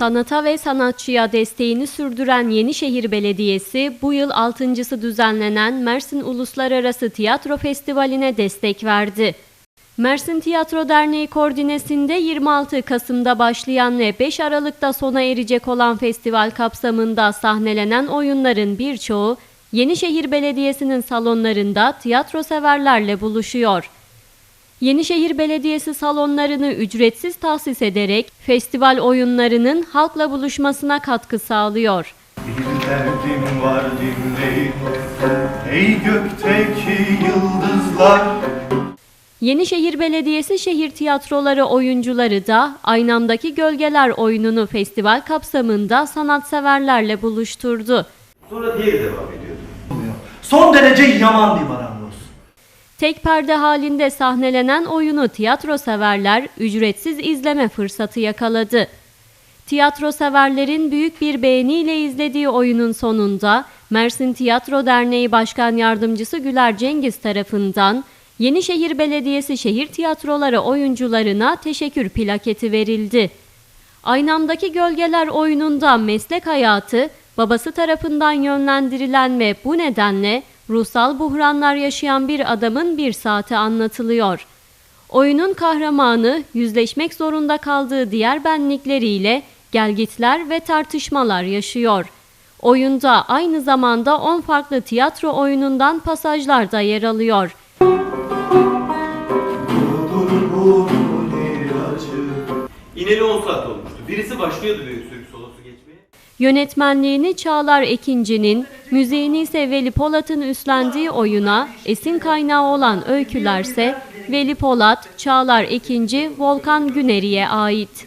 Sanata ve sanatçıya desteğini sürdüren Yenişehir Belediyesi bu yıl altıncısı düzenlenen Mersin Uluslararası Tiyatro Festivali'ne destek verdi. Mersin Tiyatro Derneği koordinesinde 26 Kasım'da başlayan ve 5 Aralık'ta sona erecek olan festival kapsamında sahnelenen oyunların birçoğu Yenişehir Belediyesi'nin salonlarında tiyatro severlerle buluşuyor. Yenişehir Belediyesi salonlarını ücretsiz tahsis ederek festival oyunlarının halkla buluşmasına katkı sağlıyor. Bir derdim var dinleyin Ey gökteki yıldızlar Yenişehir Belediyesi şehir tiyatroları oyuncuları da Aynamdaki Gölgeler oyununu festival kapsamında sanatseverlerle buluşturdu. Sonra diğeri devam ediyor. Son derece yaman bir marangoz. Tek perde halinde sahnelenen oyunu tiyatro severler ücretsiz izleme fırsatı yakaladı. Tiyatro severlerin büyük bir beğeniyle izlediği oyunun sonunda Mersin Tiyatro Derneği Başkan Yardımcısı Güler Cengiz tarafından Yenişehir Belediyesi Şehir Tiyatroları oyuncularına teşekkür plaketi verildi. Aynamdaki Gölgeler oyununda meslek hayatı babası tarafından yönlendirilen ve bu nedenle ruhsal buhranlar yaşayan bir adamın bir saati anlatılıyor. Oyunun kahramanı yüzleşmek zorunda kaldığı diğer benlikleriyle gelgitler ve tartışmalar yaşıyor. Oyunda aynı zamanda 10 farklı tiyatro oyunundan pasajlar da yer alıyor. İneli 10 saat olmuştu. Birisi başlıyordu büyük solosu geçmeye. Yönetmenliğini Çağlar Ekinci'nin, müziğini ise Veli Polat'ın üstlendiği oyuna esin kaynağı olan öykülerse Veli Polat, Çağlar Ekinci, Volkan Güneri'ye ait.